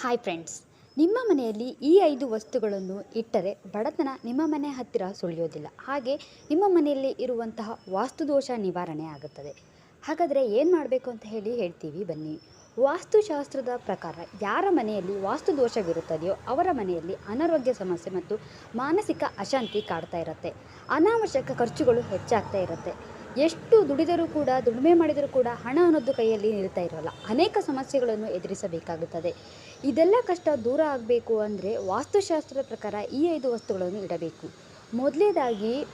Hi friends ನಿಮ್ಮ ಮನೆಯಲ್ಲಿ ಈ ಐದು ವಸ್ತುಗಳನ್ನು ಇಟ್ಟರೆ ಬಡತನ ನಿಮ್ಮ ಮನೆ ಹತ್ತಿರ ಸುಳಿಯೋದಿಲ್ಲ. ಹಾಗೆ ನಿಮ್ಮ ಮನೆಯಲ್ಲಿ ಇರುವಂತಹ ವಾಸ್ತುದೋಷ ನಿವಾರಣೆ ಆಗುತ್ತದೆ. ಹಾಗಾದರೆ ಏನು ಮಾಡಬೇಕು ಅಂತ ಹೇಳಿ ಹೇಳ್ತೀವಿ ಬನ್ನಿ. ವಾಸ್ತುಶಾಸ್ತ್ರದ ಪ್ರಕಾರ ಯಾರ ಮನೆಯಲ್ಲಿ ವಾಸ್ತುದೋಷವಿರುತ್ತದೆಯೋ ಅವರ ಮನೆಯಲ್ಲಿ ಅನಾರೋಗ್ಯ ಸಮಸ್ಯೆ ಮತ್ತು ಮಾನಸಿಕ ಅಶಾಂತಿ ಕಾಡ್ತಾ ಇರುತ್ತೆ. ಅನಾವಶ್ಯಕ ಖರ್ಚುಗಳು ಹೆಚ್ಚಾಗ್ತಾ ಇರುತ್ತೆ. ಎಷ್ಟು ದುಡಿದರೂ ಕೂಡ, ದುಡಿಮೆ ಮಾಡಿದರೂ ಕೂಡ ಹಣ ಅನ್ನೋದು ಕೈಯಲ್ಲಿ ನಿಲ್ತಾ ಇರೋಲ್ಲ. ಅನೇಕ ಸಮಸ್ಯೆಗಳನ್ನು ಎದುರಿಸಬೇಕಾಗುತ್ತದೆ. ಇದೆಲ್ಲ ಕಷ್ಟ ದೂರ ಆಗಬೇಕು ಅಂದರೆ ವಾಸ್ತುಶಾಸ್ತ್ರದ ಪ್ರಕಾರ ಈ ಐದು ವಸ್ತುಗಳನ್ನು ಇಡಬೇಕು. ಮೊದಲನೇದಾಗಿ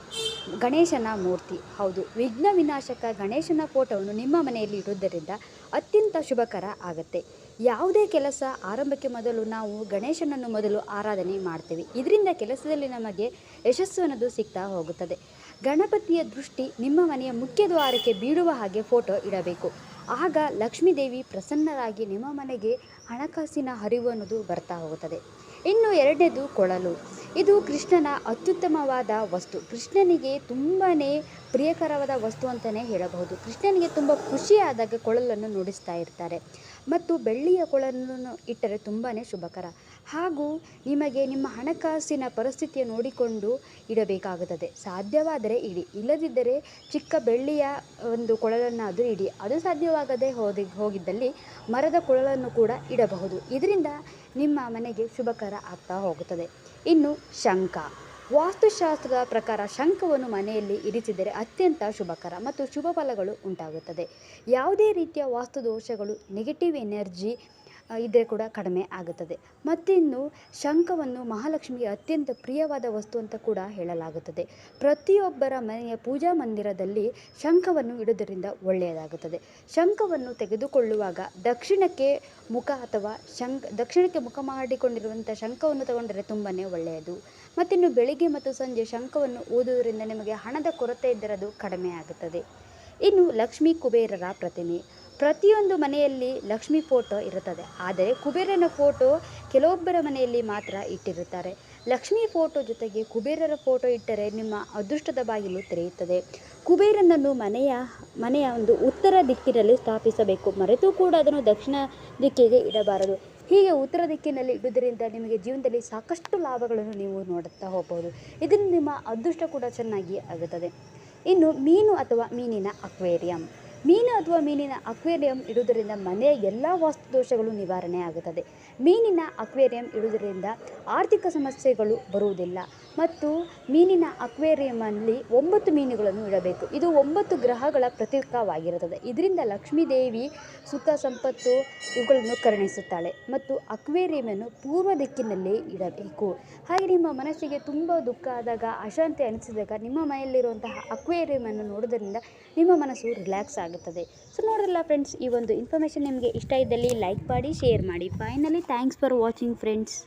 ಗಣೇಶನ ಮೂರ್ತಿ. ಹೌದು, ವಿಘ್ನ ವಿನಾಶಕ ಗಣೇಶನ ಫೋಟೋವನ್ನು ನಿಮ್ಮ ಮನೆಯಲ್ಲಿ ಇಡುವುದರಿಂದ ಅತ್ಯಂತ ಶುಭಕರ ಆಗುತ್ತೆ. ಯಾವುದೇ ಕೆಲಸ ಆರಂಭಕ್ಕೆ ಮೊದಲು ನಾವು ಗಣೇಶನನ್ನು ಮೊದಲು ಆರಾಧನೆ ಮಾಡ್ತೇವೆ. ಇದರಿಂದ ಕೆಲಸದಲ್ಲಿ ನಮಗೆ ಯಶಸ್ಸು ಅನ್ನೋದು ಸಿಗ್ತಾ ಹೋಗುತ್ತದೆ. ಗಣಪತಿಯ ದೃಷ್ಟಿ ನಿಮ್ಮ ಮನೆಯ ಮುಖ್ಯ ದ್ವಾರಕ್ಕೆ ಬೀಳುವ ಹಾಗೆ ಫೋಟೋ ಇಡಬೇಕು. ಆಗ ಲಕ್ಷ್ಮೀದೇವಿ ಪ್ರಸನ್ನರಾಗಿ ನಿಮ್ಮ ಮನೆಗೆ ಹಣಕಾಸಿನ ಹರಿವು ಅನ್ನೋದು ಬರ್ತಾ ಹೋಗುತ್ತದೆ. ಇನ್ನು ಎರಡನೇದು ಕೊಳಲು. ಇದು ಕೃಷ್ಣನ ಅತ್ಯುತ್ತಮವಾದ ವಸ್ತು. ಕೃಷ್ಣನಿಗೆ ತುಂಬಾ ಪ್ರಿಯಕರವಾದ ವಸ್ತು ಅಂತಲೇ ಹೇಳಬಹುದು. ಕೃಷ್ಣನಿಗೆ ತುಂಬ ಖುಷಿಯಾದಾಗ ಕೊಳಲನ್ನು ನುಡಿಸ್ತಾ ಇರ್ತಾರೆ. ಮತ್ತು ಬೆಳ್ಳಿಯ ಕೊಳಲನ್ನು ಇಟ್ಟರೆ ತುಂಬಾ ಶುಭಕರ. ಹಾಗೂ ನಿಮಗೆ ನಿಮ್ಮ ಹಣಕಾಸಿನ ಪರಿಸ್ಥಿತಿಯ ನೋಡಿಕೊಂಡು ಇಡಬೇಕಾಗುತ್ತದೆ. ಸಾಧ್ಯವಾದರೆ ಇಡಿ. ಇಲ್ಲದಿದ್ದರೆ ಚಿಕ್ಕ ಬೆಳ್ಳಿಯ ಒಂದು ಕೊಳಲನ್ನಾದರೂ ಇಡಿ. ಅದು ಸಾಧ್ಯವಾಗದೆ ಹೋದಿ, ಹೋಗಿದ್ದಲ್ಲಿ ಮರದ ಕೊಳಲನ್ನು ಕೂಡ ಇಡಬಹುದು. ಇದರಿಂದ ನಿಮ್ಮ ಮನೆಗೆ ಶುಭಕರ ಆಗ್ತಾ ಹೋಗುತ್ತದೆ. ಇನ್ನು ಶಂಖ. ವಾಸ್ತುಶಾಸ್ತ್ರದ ಪ್ರಕಾರ ಶಂಖವನ್ನು ಮನೆಯಲ್ಲಿ ಇರಿಸಿದರೆ ಅತ್ಯಂತ ಶುಭಕರ ಮತ್ತು ಶುಭ ಫಲಗಳು ಉಂಟಾಗುತ್ತದೆ. ಯಾವುದೇ ರೀತಿಯ ವಾಸ್ತುದೋಷಗಳು ನೆಗೆಟಿವ್ ಎನರ್ಜಿ ಇದ್ದರೆ ಕೂಡ ಕಡಿಮೆ ಆಗುತ್ತದೆ. ಮತ್ತಿನ್ನು ಶಂಖವನ್ನು ಮಹಾಲಕ್ಷ್ಮಿಗೆ ಅತ್ಯಂತ ಪ್ರಿಯವಾದ ವಸ್ತು ಅಂತ ಕೂಡ ಹೇಳಲಾಗುತ್ತದೆ. ಪ್ರತಿಯೊಬ್ಬರ ಮನೆಯ ಪೂಜಾ ಮಂದಿರದಲ್ಲಿ ಶಂಖವನ್ನು ಇಡುವುದರಿಂದ ಒಳ್ಳೆಯದಾಗುತ್ತದೆ. ಶಂಖವನ್ನು ತೆಗೆದುಕೊಳ್ಳುವಾಗ ದಕ್ಷಿಣಕ್ಕೆ ಮುಖ ಅಥವಾ ಶಂಖ, ದಕ್ಷಿಣಕ್ಕೆ ಮುಖ ಮಾಡಿಕೊಂಡಿರುವಂಥ ಶಂಖವನ್ನು ತಗೊಂಡರೆ ತುಂಬಾ ಒಳ್ಳೆಯದು. ಮತ್ತಿನ್ನು ಬೆಳಿಗ್ಗೆ ಮತ್ತು ಸಂಜೆ ಶಂಖವನ್ನು ಊದುವುದರಿಂದ ನಿಮಗೆ ಹಣದ ಕೊರತೆ ಇದ್ದರೆ ಕಡಿಮೆ ಆಗುತ್ತದೆ. ಇನ್ನು ಲಕ್ಷ್ಮೀ ಕುಬೇರರ ಪ್ರತಿಮೆ. ಪ್ರತಿಯೊಂದು ಮನೆಯಲ್ಲಿ ಲಕ್ಷ್ಮಿ ಫೋಟೋ ಇರುತ್ತದೆ. ಆದರೆ ಕುಬೇರನ ಫೋಟೋ ಕೆಲವೊಬ್ಬರ ಮನೆಯಲ್ಲಿ ಮಾತ್ರ ಇಟ್ಟಿರುತ್ತಾರೆ. ಲಕ್ಷ್ಮಿ ಫೋಟೋ ಜೊತೆಗೆ ಕುಬೇರರ ಫೋಟೋ ಇಟ್ಟರೆ ನಿಮ್ಮ ಅದೃಷ್ಟದ ಬಾಗಿಲು ತೆರೆಯುತ್ತದೆ. ಕುಬೇರನನ್ನು ಮನೆಯ ಮನೆಯ ಒಂದು ಉತ್ತರ ದಿಕ್ಕಿನಲ್ಲಿ ಸ್ಥಾಪಿಸಬೇಕು. ಮರೆತು ಕೂಡ ಅದನ್ನು ದಕ್ಷಿಣ ದಿಕ್ಕಿಗೆ ಇಡಬಾರದು. ಹೀಗೆ ಉತ್ತರ ದಿಕ್ಕಿನಲ್ಲಿ ಇಡುವುದರಿಂದ ನಿಮಗೆ ಜೀವನದಲ್ಲಿ ಸಾಕಷ್ಟು ಲಾಭಗಳನ್ನು ನೀವು ನೋಡುತ್ತಾ ಹೋಗಬಹುದು ಇದರಿಂದ ನಿಮ್ಮ ಅದೃಷ್ಟ ಕೂಡ ಚೆನ್ನಾಗಿ ಆಗುತ್ತದೆ. ಇನ್ನು ಮೀನು ಅಥವಾ ಮೀನಿನ ಅಕ್ವೇರಿಯಂ. ಮೀನು ಅಥವಾ ಮೀನಿನ ಅಕ್ವೇರಿಯಂ ಇಡುವುದರಿಂದ ಮನೆಯ ಎಲ್ಲ ವಾಸ್ತುದೋಷಗಳು ನಿವಾರಣೆ ಆಗುತ್ತದೆ. ಮೀನಿನ ಅಕ್ವೇರಿಯಂ ಇಡುವುದರಿಂದ ಆರ್ಥಿಕ ಸಮಸ್ಯೆಗಳು ಬರುವುದಿಲ್ಲ. ಮತ್ತು ಮೀನಿನ ಅಕ್ವೇರಿಯಮಲ್ಲಿ ಒಂಬತ್ತು ಮೀನುಗಳನ್ನು ಇಡಬೇಕು. ಇದು ಒಂಬತ್ತು ಗ್ರಹಗಳ ಪ್ರತೀಕವಾಗಿರುತ್ತದೆ. ಇದರಿಂದ ಲಕ್ಷ್ಮೀದೇವಿ ಸುಖ ಸಂಪತ್ತು ಇವುಗಳನ್ನು ಕರುಣಿಸುತ್ತಾಳೆ. ಮತ್ತು ಅಕ್ವೇರಿಯಮನ್ನು ಪೂರ್ವ ದಿಕ್ಕಿನಲ್ಲಿ ಇಡಬೇಕು. ಹಾಗೆ ನಿಮ್ಮ ಮನಸ್ಸಿಗೆ ತುಂಬ ದುಃಖ ಆದಾಗ, ಅಶಾಂತಿ ಅನಿಸಿದಾಗ ನಿಮ್ಮ ಮನೆಯಲ್ಲಿರುವಂತಹ ಅಕ್ವೇರಿಯಮನ್ನು ನೋಡೋದರಿಂದ ನಿಮ್ಮ ಮನಸ್ಸು ರಿಲ್ಯಾಕ್ಸ್ ಆಗುತ್ತದೆ. ಸೊ ನೋಡಿರಲ್ಲ ಫ್ರೆಂಡ್ಸ್, ಈ ಒಂದು ಇನ್ಫಾರ್ಮೇಷನ್ ನಿಮಗೆ ಇಷ್ಟ ಇದ್ದಲ್ಲಿ ಲೈಕ್ ಮಾಡಿ, ಶೇರ್ ಮಾಡಿ. Finally thanks for watching friends